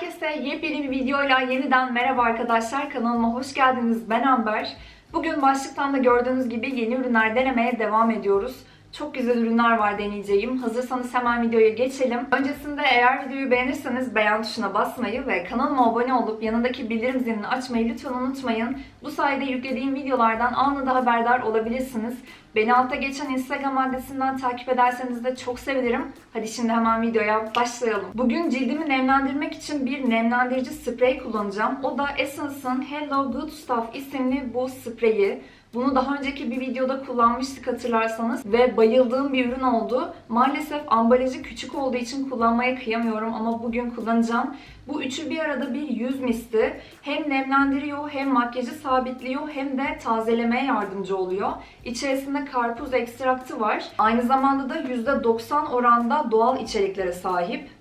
Herkese yepyeni bir videoyla yeniden merhaba arkadaşlar. Kanalıma hoş geldiniz. Ben Amber. Bugün başlıktan da gördüğünüz gibi yeni ürünler denemeye devam ediyoruz. Çok güzel ürünler var deneyeceğim. Hazırsanız hemen videoya geçelim. Öncesinde eğer videoyu beğenirseniz beğen tuşuna basmayı ve kanalıma abone olup yanındaki bildirim zilini açmayı lütfen unutmayın. Bu sayede yüklediğim videolardan anında haberdar olabilirsiniz. Beni altta geçen Instagram adresinden takip ederseniz de çok sevinirim. Hadi şimdi hemen videoya başlayalım. Bugün cildimi nemlendirmek için bir nemlendirici sprey kullanacağım. O da Essence'ın Hello Good Stuff isimli bu spreyi. Bunu daha önceki bir videoda kullanmıştık hatırlarsanız ve bayıldığım bir ürün oldu. Maalesef ambalajı küçük olduğu için kullanmaya kıyamıyorum ama bugün kullanacağım. Bu üçü bir arada bir yüz misti. Hem nemlendiriyor hem makyajı sabitliyor hem de tazelemeye yardımcı oluyor. İçerisinde karpuz ekstraktı var. Aynı zamanda da %90 oranda doğal içeriklere sahip.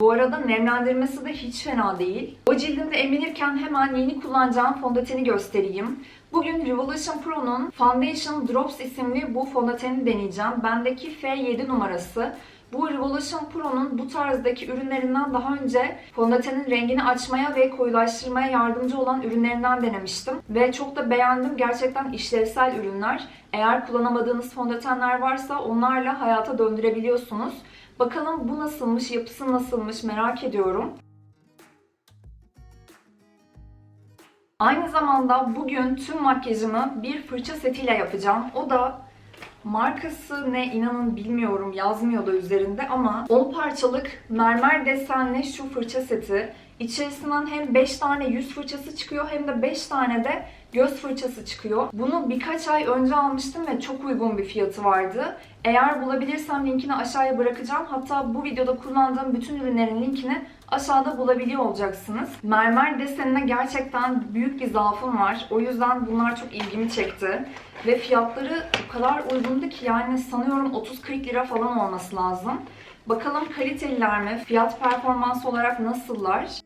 Bu arada nemlendirmesi de hiç fena değil. O cildimde eminirken hemen yeni kullanacağım fondöteni göstereyim. Bugün Revolution Pro'nun Foundation Drops isimli bu fondöteni deneyeceğim. Bendeki F7 numarası. Bu Revolution Pro'nun bu tarzdaki ürünlerinden daha önce fondötenin rengini açmaya ve koyulaştırmaya yardımcı olan ürünlerinden denemiştim. Ve çok da beğendim. Gerçekten işlevsel ürünler. Eğer kullanamadığınız fondötenler varsa onlarla hayata döndürebiliyorsunuz. Bakalım bu nasılmış, yapısı nasılmış merak ediyorum. Aynı zamanda bugün tüm makyajımı bir fırça setiyle yapacağım. O da markası ne inanın bilmiyorum yazmıyor da üzerinde ama 10 parçalık mermer desenli şu fırça seti. İçerisinden hem 5 tane yüz fırçası çıkıyor hem de 5 tane de göz fırçası çıkıyor. Bunu birkaç ay önce almıştım ve çok uygun bir fiyatı vardı. Eğer bulabilirsem linkini aşağıya bırakacağım. Hatta bu videoda kullandığım bütün ürünlerin linkini aşağıda bulabiliyor olacaksınız. Mermer desenine gerçekten büyük bir zaafım var. O yüzden bunlar çok ilgimi çekti. Ve fiyatları o kadar uygundu ki yani sanıyorum 30-40 lira falan olması lazım. Bakalım kaliteliler mi? Fiyat performans olarak nasıllar?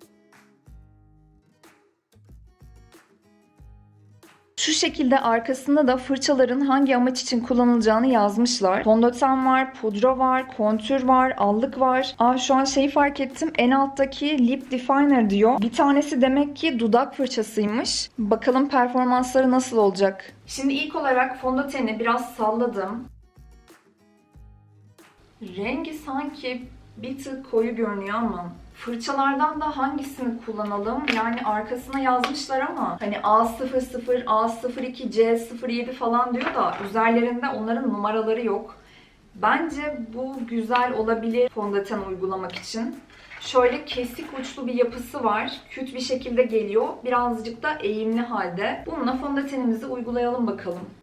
Şu şekilde arkasında da fırçaların hangi amaç için kullanılacağını yazmışlar. Fondöten var, pudra var, kontür var, allık var. Aa şu an şeyi fark ettim. En alttaki lip definer diyor. Bir tanesi demek ki dudak fırçasıymış. Bakalım performansları nasıl olacak. Şimdi ilk olarak fondöteni biraz salladım. Rengi sanki bir tık koyu görünüyor ama fırçalardan da hangisini kullanalım? Yani arkasına yazmışlar ama hani A00, A02, C07 falan diyor da üzerlerinde onların numaraları yok. Bence bu güzel olabilir fondöten uygulamak için. Şöyle kesik uçlu bir yapısı var. Küt bir şekilde geliyor. Birazcık da eğimli halde. Bununla fondötenimizi uygulayalım bakalım.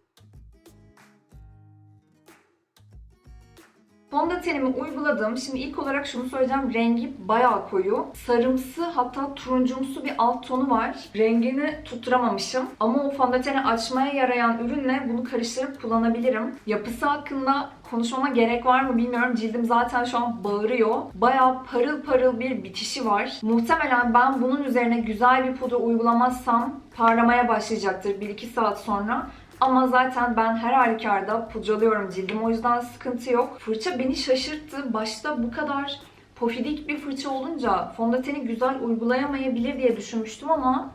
Fondötenimi uyguladım. Şimdi ilk olarak şunu söyleyeceğim. Rengi bayağı koyu. Sarımsı hatta turuncumsu bir alt tonu var. Rengini tutturamamışım. Ama o fondöteni açmaya yarayan ürünle bunu karıştırıp kullanabilirim. Yapısı hakkında konuşmama gerek var mı bilmiyorum. Cildim zaten şu an bağırıyor. Bayağı parıl parıl bir bitişi var. Muhtemelen ben bunun üzerine güzel bir pudra uygulamazsam parlamaya başlayacaktır 1-2 saat sonra. Ama zaten ben her halükarda pudralıyorum cildim. O yüzden sıkıntı yok. Fırça beni şaşırttı. Başta bu kadar pofidik bir fırça olunca fondöteni güzel uygulayamayabilir diye düşünmüştüm ama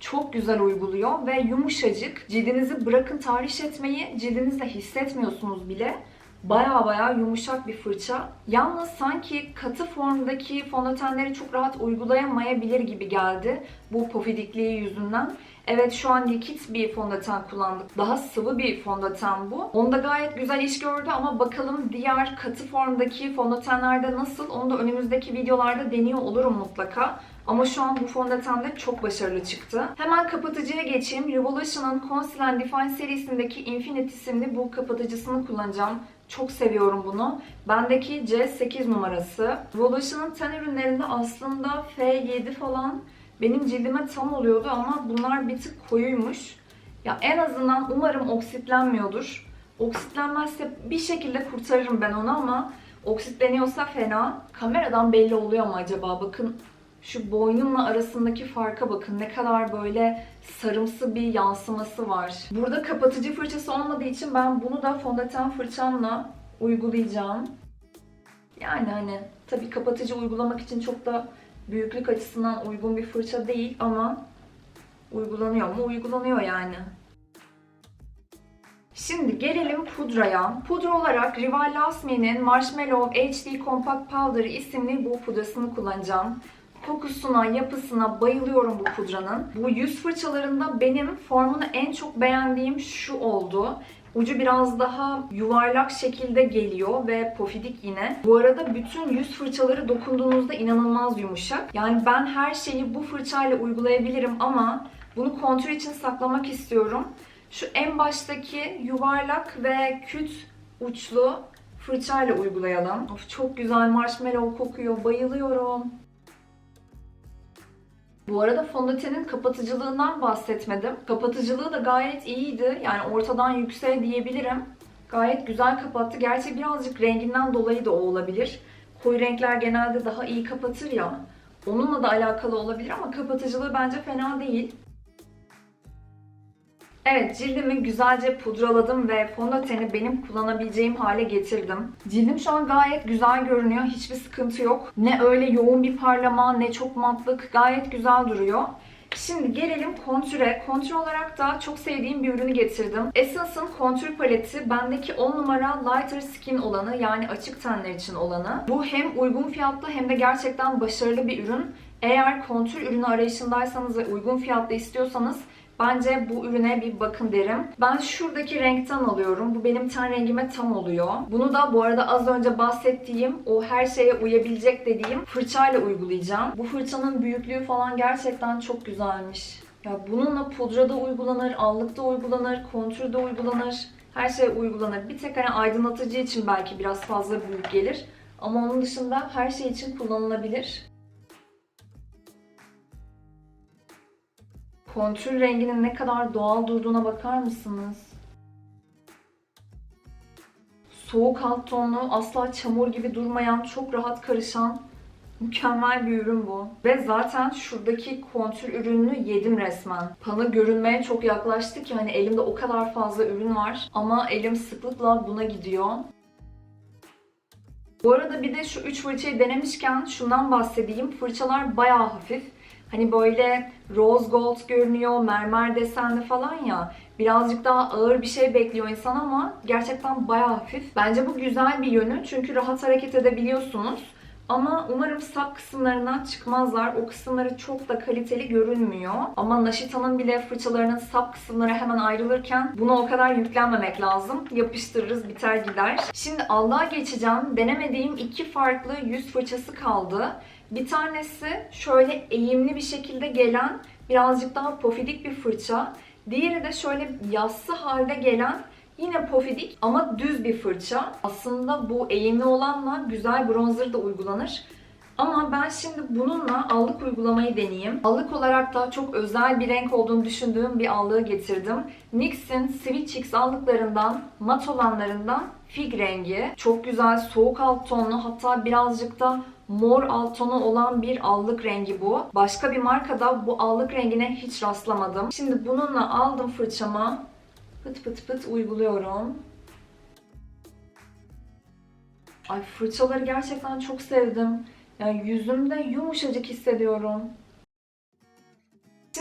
çok güzel uyguluyor ve yumuşacık. Cildinizi bırakın tahriş etmeyi cildinizde hissetmiyorsunuz bile. Baya baya yumuşak bir fırça. Yalnız sanki katı formdaki fondötenleri çok rahat uygulayamayabilir gibi geldi bu pofidikliği yüzünden. Evet şu an likit bir fondöten kullandık. Daha sıvı bir fondöten bu. Onda gayet güzel iş gördü ama bakalım diğer katı formdaki fondötenlerde nasıl onu da önümüzdeki videolarda deniyor olurum mutlaka. Ama şu an bu fondöten de çok başarılı çıktı. Hemen kapatıcıya geçeyim. Revolution'ın Conceal and Define serisindeki Infinite isimli bu kapatıcısını kullanacağım. Çok seviyorum bunu. Bendeki C8 numarası. Revolution'ın ten ürünlerinde aslında F7 falan benim cildime tam oluyordu ama bunlar bir tık koyuymuş. Ya en azından umarım oksitlenmiyordur. Oksitlenmezse bir şekilde kurtarırım ben onu ama oksitleniyorsa fena. Kameradan belli oluyor mu acaba? Bakın şu boynumla arasındaki farka bakın. Ne kadar böyle sarımsı bir yansıması var. Burada kapatıcı fırçası olmadığı için ben bunu da fondöten fırçamla uygulayacağım. Yani hani tabii kapatıcı uygulamak için çok da büyüklük açısından uygun bir fırça değil ama uygulanıyor mu? Uygulanıyor yani. Şimdi gelelim pudraya. Pudra olarak Rival Lasme'nin Marshmallow HD Compact Powder isimli bu pudrasını kullanacağım. Kokusuna, yapısına bayılıyorum bu pudranın. Bu yüz fırçalarında benim formunu en çok beğendiğim şu oldu. Ucu biraz daha yuvarlak şekilde geliyor ve pofidik yine. Bu arada bütün yüz fırçaları dokunduğunuzda inanılmaz yumuşak. Yani ben her şeyi bu fırçayla uygulayabilirim ama bunu kontür için saklamak istiyorum. Şu en baştaki yuvarlak ve küt uçlu fırçayla uygulayalım. Of çok güzel marshmallow kokuyor. Bayılıyorum. Bu arada fondötenin kapatıcılığından bahsetmedim. Kapatıcılığı da gayet iyiydi. Yani ortadan yüksek diyebilirim. Gayet güzel kapattı. Gerçi birazcık renginden dolayı da o olabilir. Koyu renkler genelde daha iyi kapatır ya. Onunla da alakalı olabilir ama kapatıcılığı bence fena değil. Evet cildimi güzelce pudraladım ve fondöteni benim kullanabileceğim hale getirdim. Cildim şu an gayet güzel görünüyor. Hiçbir sıkıntı yok. Ne öyle yoğun bir parlama ne çok matlık. Gayet güzel duruyor. Şimdi gelelim kontüre. Kontür olarak da çok sevdiğim bir ürünü getirdim. Essence'ın kontür paleti bendeki 10 numara lighter skin olanı yani açık tenler için olanı. Bu hem uygun fiyatlı hem de gerçekten başarılı bir ürün. Eğer kontür ürünü arayışındaysanız ve uygun fiyatlı istiyorsanız Bence bu ürüne bir bakın derim. Ben şuradaki renkten alıyorum. Bu benim ten rengime tam oluyor. Bunu da bu arada az önce bahsettiğim o her şeye uyabilecek dediğim fırçayla uygulayacağım. Bu fırçanın büyüklüğü falan gerçekten çok güzelmiş. Ya bununla pudrada uygulanır, allıkta uygulanır, kontürde uygulanır. Her şey uygulanır. Bir tek hani aydınlatıcı için belki biraz fazla büyük gelir. Ama onun dışında her şey için kullanılabilir. Kontür renginin ne kadar doğal durduğuna bakar mısınız? Soğuk alt tonlu, asla çamur gibi durmayan, çok rahat karışan mükemmel bir ürün bu. Ve zaten şuradaki kontür ürününü yedim resmen. Bana görünmeye çok yaklaştı ki hani elimde o kadar fazla ürün var. Ama elim sıklıkla buna gidiyor. Bu arada bir de şu üç fırçayı denemişken şundan bahsedeyim. Fırçalar bayağı hafif. Hani böyle rose gold görünüyor, mermer desenli falan ya. Birazcık daha ağır bir şey bekliyor insan ama gerçekten bayağı hafif. Bence bu güzel bir yönü çünkü rahat hareket edebiliyorsunuz. Ama umarım sap kısımlarından çıkmazlar. O kısımları çok da kaliteli görünmüyor. Ama Naşita'nın bile fırçalarının sap kısımları hemen ayrılırken buna o kadar yüklenmemek lazım. Yapıştırırız biter gider. Şimdi Allah'a geçeceğim. Denemediğim iki farklı yüz fırçası kaldı. Bir tanesi şöyle eğimli bir şekilde gelen birazcık daha pofidik bir fırça. Diğeri de şöyle yassı halde gelen Yine pofidik ama düz bir fırça. Aslında bu eğimli olanla güzel bronzer da uygulanır. Ama ben şimdi bununla allık uygulamayı deneyeyim. Allık olarak da çok özel bir renk olduğunu düşündüğüm bir allığı getirdim. NYX'in Sweet Cheeks allıklarından, mat olanlarından fig rengi. Çok güzel soğuk alt tonlu hatta birazcık da mor alt tonu olan bir allık rengi bu. Başka bir markada bu allık rengine hiç rastlamadım. Şimdi bununla aldım fırçama pıt pıt pıt uyguluyorum. Ay fırçaları gerçekten çok sevdim. Yani yüzümde yumuşacık hissediyorum.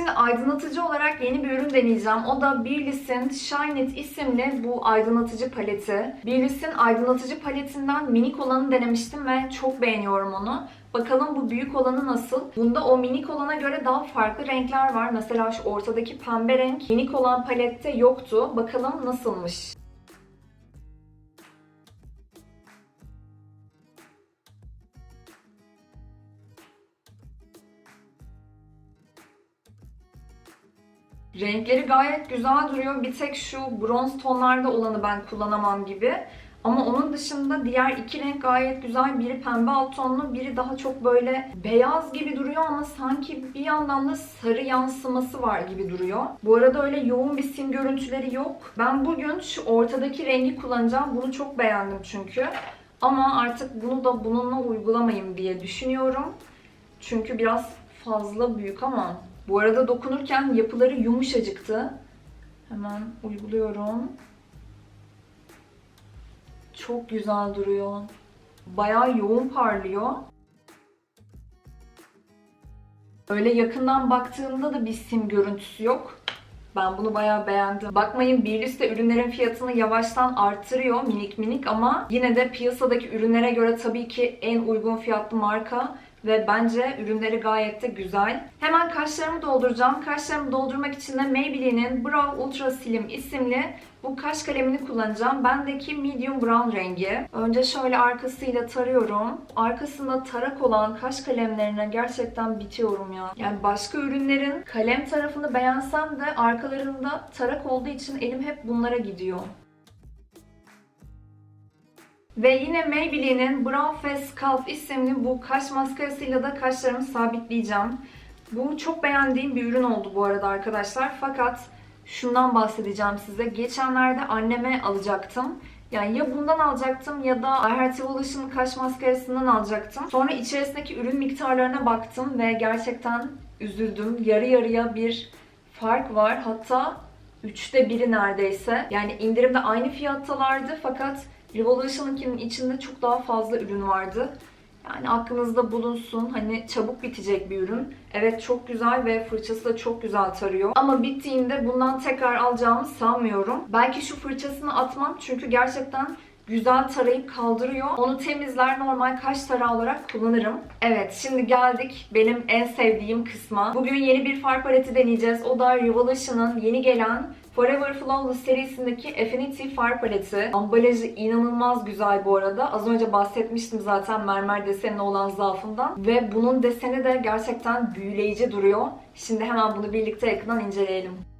Şimdi aydınlatıcı olarak yeni bir ürün deneyeceğim. O da Billie's'in Shine It isimli bu aydınlatıcı paleti. Billie's'in aydınlatıcı paletinden minik olanı denemiştim ve çok beğeniyorum onu. Bakalım bu büyük olanı nasıl? Bunda o minik olana göre daha farklı renkler var. Mesela şu ortadaki pembe renk minik olan palette yoktu. Bakalım nasılmış? Renkleri gayet güzel duruyor. Bir tek şu bronz tonlarda olanı ben kullanamam gibi. Ama onun dışında diğer iki renk gayet güzel. Biri pembe alt tonlu, biri daha çok böyle beyaz gibi duruyor ama sanki bir yandan da sarı yansıması var gibi duruyor. Bu arada öyle yoğun bir sim görüntüleri yok. Ben bugün şu ortadaki rengi kullanacağım. Bunu çok beğendim çünkü. Ama artık bunu da bununla uygulamayayım diye düşünüyorum. Çünkü biraz fazla büyük ama bu arada dokunurken yapıları yumuşacıktı. Hemen uyguluyorum. Çok güzel duruyor. Bayağı yoğun parlıyor. Öyle yakından baktığımda da bir sim görüntüsü yok. Ben bunu bayağı beğendim. Bakmayın bir liste ürünlerin fiyatını yavaştan arttırıyor minik minik ama yine de piyasadaki ürünlere göre tabii ki en uygun fiyatlı marka ve bence ürünleri gayet de güzel. Hemen kaşlarımı dolduracağım. Kaşlarımı doldurmak için de Maybelline'in Brow Ultra Slim isimli bu kaş kalemini kullanacağım. Bendeki medium brown rengi. Önce şöyle arkasıyla tarıyorum. Arkasında tarak olan kaş kalemlerine gerçekten bitiyorum ya. Yani başka ürünlerin kalem tarafını beğensem de arkalarında tarak olduğu için elim hep bunlara gidiyor. Ve yine Maybelline'in Brow Face Sculpt isimli bu kaş maskarasıyla da kaşlarımı sabitleyeceğim. Bu çok beğendiğim bir ürün oldu bu arada arkadaşlar. Fakat şundan bahsedeceğim size. Geçenlerde anneme alacaktım. Yani ya bundan alacaktım ya da I Heart Evolution kaş maskarasından alacaktım. Sonra içerisindeki ürün miktarlarına baktım ve gerçekten üzüldüm. Yarı yarıya bir fark var. Hatta üçte biri neredeyse. Yani indirimde aynı fiyattalardı fakat Revolution'ınkinin içinde çok daha fazla ürün vardı. Yani aklınızda bulunsun. Hani çabuk bitecek bir ürün. Evet çok güzel ve fırçası da çok güzel tarıyor. Ama bittiğinde bundan tekrar alacağımı sanmıyorum. Belki şu fırçasını atmam çünkü gerçekten güzel tarayıp kaldırıyor. Onu temizler normal kaş tarağı olarak kullanırım. Evet şimdi geldik benim en sevdiğim kısma. Bugün yeni bir far paleti deneyeceğiz. O da Revolution'ın yeni gelen Forever Flawless serisindeki Affinity far paleti. Ambalajı inanılmaz güzel bu arada. Az önce bahsetmiştim zaten mermer desenine olan zaafından. Ve bunun deseni de gerçekten büyüleyici duruyor. Şimdi hemen bunu birlikte yakından inceleyelim.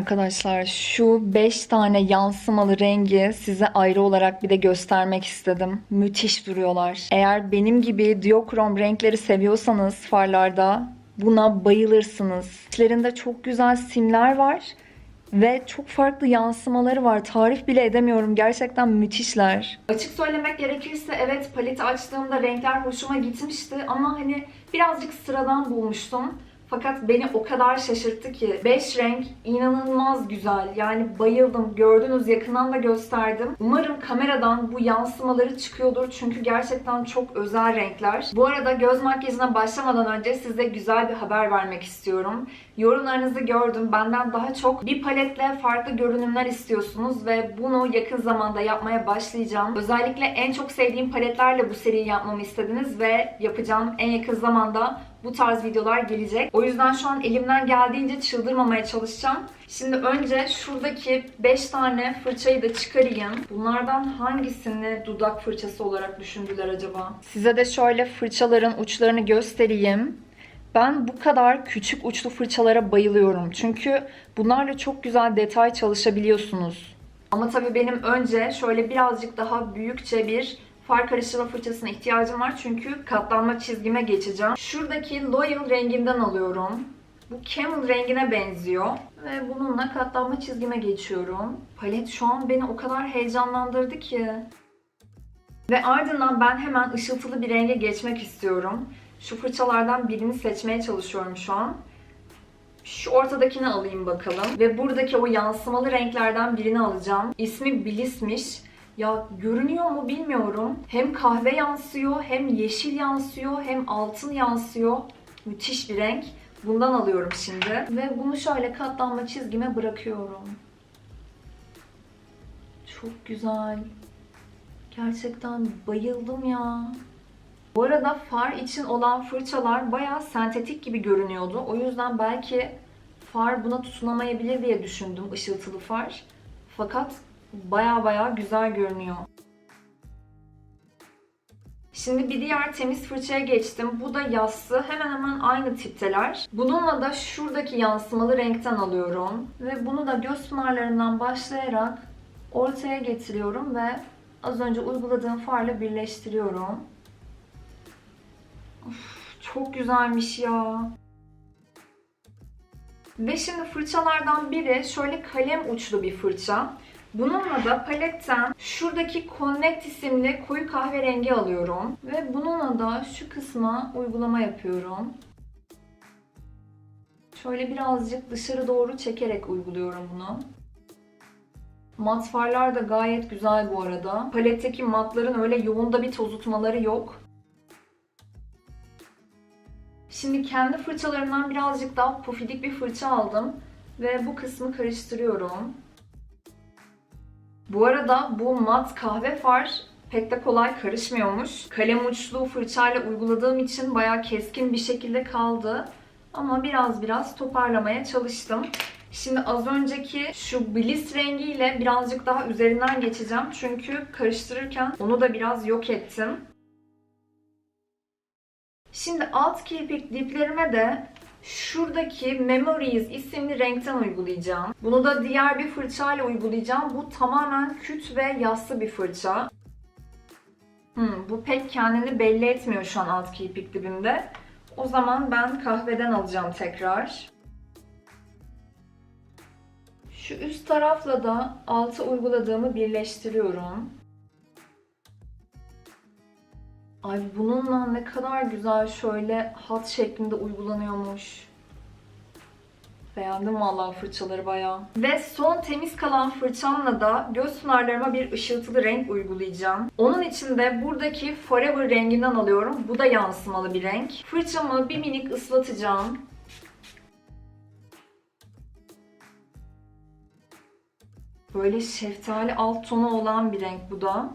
Arkadaşlar şu 5 tane yansımalı rengi size ayrı olarak bir de göstermek istedim. Müthiş duruyorlar. Eğer benim gibi diokrom renkleri seviyorsanız farlarda buna bayılırsınız. İçlerinde çok güzel simler var ve çok farklı yansımaları var. Tarif bile edemiyorum. Gerçekten müthişler. Açık söylemek gerekirse evet paleti açtığımda renkler hoşuma gitmişti ama hani birazcık sıradan bulmuştum. Fakat beni o kadar şaşırttı ki 5 renk inanılmaz güzel. Yani bayıldım. Gördünüz yakından da gösterdim. Umarım kameradan bu yansımaları çıkıyordur. Çünkü gerçekten çok özel renkler. Bu arada göz makyajına başlamadan önce size güzel bir haber vermek istiyorum. Yorumlarınızı gördüm. Benden daha çok bir paletle farklı görünümler istiyorsunuz ve bunu yakın zamanda yapmaya başlayacağım. Özellikle en çok sevdiğim paletlerle bu seriyi yapmamı istediniz ve yapacağım en yakın zamanda bu tarz videolar gelecek. O yüzden şu an elimden geldiğince çıldırmamaya çalışacağım. Şimdi önce şuradaki 5 tane fırçayı da çıkarayım. Bunlardan hangisini dudak fırçası olarak düşündüler acaba? Size de şöyle fırçaların uçlarını göstereyim. Ben bu kadar küçük uçlu fırçalara bayılıyorum. Çünkü bunlarla çok güzel detay çalışabiliyorsunuz. Ama tabii benim önce şöyle birazcık daha büyükçe bir far karıştırma fırçasına ihtiyacım var. Çünkü katlanma çizgime geçeceğim. Şuradaki Loyal renginden alıyorum. Bu Camel rengine benziyor. Ve bununla katlanma çizgime geçiyorum. Palet şu an beni o kadar heyecanlandırdı ki. Ve ardından ben hemen ışıltılı bir renge geçmek istiyorum. Şu fırçalardan birini seçmeye çalışıyorum şu an. Şu ortadakini alayım bakalım. Ve buradaki o yansımalı renklerden birini alacağım. İsmi Bliss'miş. Ya görünüyor mu bilmiyorum. Hem kahve yansıyor, hem yeşil yansıyor, hem altın yansıyor. Müthiş bir renk. Bundan alıyorum şimdi. Ve bunu şöyle katlanma çizgime bırakıyorum. Çok güzel. Gerçekten bayıldım ya. Bu arada far için olan fırçalar bayağı sentetik gibi görünüyordu. O yüzden belki far buna tutunamayabilir diye düşündüm ışıltılı far. Fakat baya baya güzel görünüyor. Şimdi bir diğer temiz fırçaya geçtim. Bu da yassı. Hemen hemen aynı tipteler. Bununla da şuradaki yansımalı renkten alıyorum. Ve bunu da göz pınarlarından başlayarak ortaya getiriyorum ve az önce uyguladığım farla birleştiriyorum. Of, çok güzelmiş ya. Ve şimdi fırçalardan biri şöyle kalem uçlu bir fırça. Bununla da paletten şuradaki Connect isimli koyu kahverengi alıyorum. Ve bununla da şu kısma uygulama yapıyorum. Şöyle birazcık dışarı doğru çekerek uyguluyorum bunu. Mat farlar da gayet güzel bu arada. Paletteki matların öyle yoğun da bir tozutmaları yok. Şimdi kendi fırçalarımdan birazcık daha pufidik bir fırça aldım ve bu kısmı karıştırıyorum. Bu arada bu mat kahve far pek de kolay karışmıyormuş. Kalem uçlu fırçayla uyguladığım için bayağı keskin bir şekilde kaldı. Ama biraz biraz toparlamaya çalıştım. Şimdi az önceki şu bliss rengiyle birazcık daha üzerinden geçeceğim. Çünkü karıştırırken onu da biraz yok ettim. Şimdi alt kirpik diplerime de şuradaki Memories isimli renkten uygulayacağım. Bunu da diğer bir fırçayla uygulayacağım. Bu tamamen küt ve yassı bir fırça. Hmm, bu pek kendini belli etmiyor şu an alt kirpik dibimde. O zaman ben kahveden alacağım tekrar. Şu üst tarafla da altı uyguladığımı birleştiriyorum. Ay bununla ne kadar güzel şöyle hat şeklinde uygulanıyormuş. Beğendim vallahi fırçaları bayağı. Ve son temiz kalan fırçamla da göz pınarlarıma bir ışıltılı renk uygulayacağım. Onun için de buradaki Forever renginden alıyorum. Bu da yansımalı bir renk. Fırçamı bir minik ıslatacağım. Böyle şeftali alt tonu olan bir renk bu da.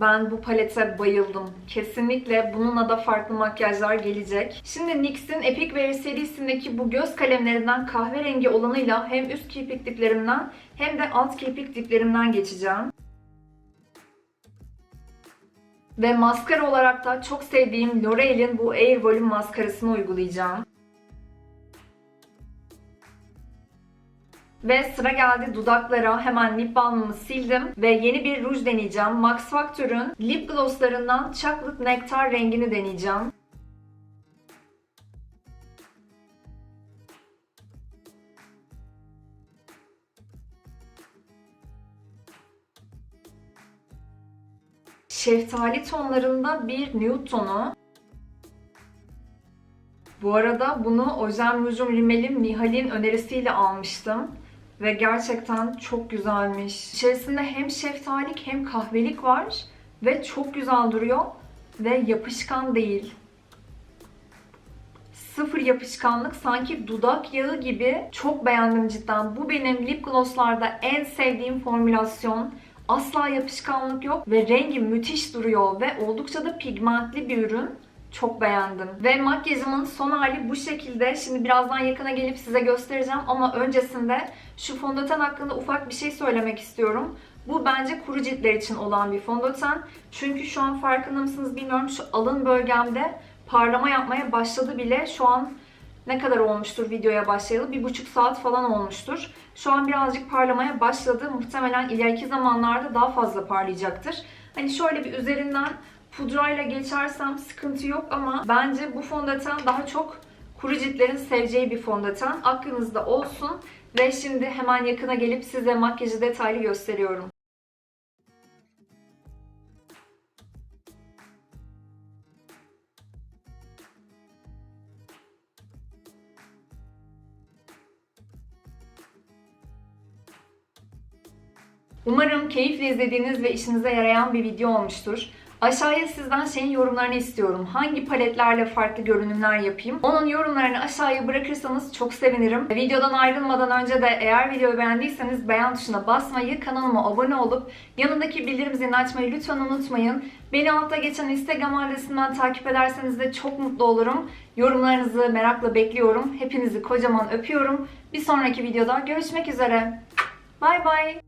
Ben bu palete bayıldım. Kesinlikle bununla da farklı makyajlar gelecek. Şimdi NYX'in Epic Wear serisindeki bu göz kalemlerinden kahverengi olanıyla hem üst kirpik diplerimden hem de alt kirpik diplerimden geçeceğim. Ve maskara olarak da çok sevdiğim L'Oreal'in bu Air Volume maskarasını uygulayacağım. Ve sıra geldi dudaklara. Hemen lip balmımı sildim. Ve yeni bir ruj deneyeceğim. Max Factor'ın lip glosslarından Chocolate Nectar rengini deneyeceğim. Şeftali tonlarında bir nude tonu. Bu arada bunu Ojen Rujum Rimel'in Nihal'in önerisiyle almıştım. Ve gerçekten çok güzelmiş. İçerisinde hem şeftalik hem kahvelik var. Ve çok güzel duruyor. Ve yapışkan değil. Sıfır yapışkanlık sanki dudak yağı gibi. Çok beğendim cidden. Bu benim lip glosslarda en sevdiğim formülasyon. Asla yapışkanlık yok ve rengi müthiş duruyor ve oldukça da pigmentli bir ürün. Çok beğendim. Ve makyajımın son hali bu şekilde. Şimdi birazdan yakına gelip size göstereceğim ama öncesinde şu fondöten hakkında ufak bir şey söylemek istiyorum. Bu bence kuru ciltler için olan bir fondöten. Çünkü şu an farkında mısınız bilmiyorum şu alın bölgemde parlama yapmaya başladı bile. Şu an ne kadar olmuştur videoya başlayalı? Bir buçuk saat falan olmuştur. Şu an birazcık parlamaya başladı. Muhtemelen ileriki zamanlarda daha fazla parlayacaktır. Hani şöyle bir üzerinden pudrayla geçersem sıkıntı yok ama bence bu fondöten daha çok kuru ciltlerin seveceği bir fondöten. Aklınızda olsun. Ve şimdi hemen yakına gelip size makyajı detaylı gösteriyorum. Umarım keyifle izlediğiniz ve işinize yarayan bir video olmuştur. Aşağıya sizden şeyin yorumlarını istiyorum. Hangi paletlerle farklı görünümler yapayım? Onun yorumlarını aşağıya bırakırsanız çok sevinirim. Videodan ayrılmadan önce de eğer videoyu beğendiyseniz beğen tuşuna basmayı, kanalıma abone olup yanındaki bildirim zilini açmayı lütfen unutmayın. Beni altta geçen Instagram adresinden takip ederseniz de çok mutlu olurum. Yorumlarınızı merakla bekliyorum. Hepinizi kocaman öpüyorum. Bir sonraki videoda görüşmek üzere. Bay bay.